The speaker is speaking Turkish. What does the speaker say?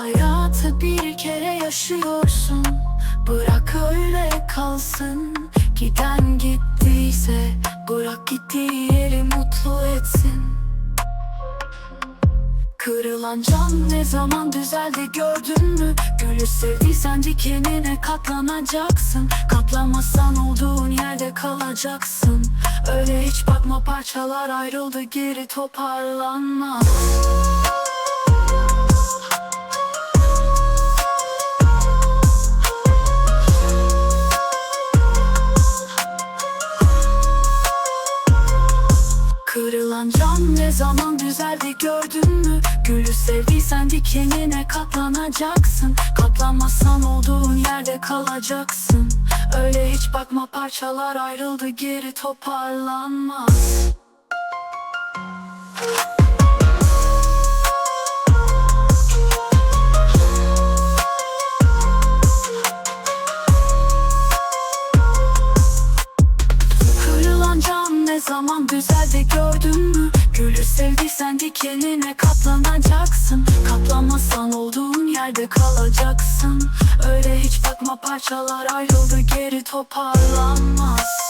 hayatı bir kere yaşıyorsun. Bırak öyle kalsın. Giden gittiyse Bırak gittiği yeri mutlu etsin. Kırılan cam ne zaman düzeldi gördün mü? Gülü sevdiysen dikenine katlanacaksın. Katlanmazsan olduğun yerde kalacaksın. Öyle hiç bakma parçalar ayrıldı geri toparlanmaz Kırılan cam ne zaman düzeldi gördün mü? Gülü sevdiysen dikenine katlanacaksın. Katlanmazsan olduğun yerde kalacaksın. Öyle hiç bakma parçalar ayrıldı geri toparlanmaz düzeldi gördün mü? Gülü sevdiysen dikenine katlanacaksın. Katlanmazsan olduğun yerde kalacaksın. Öyle hiç bakma parçalar ayrıldı geri toparlanmaz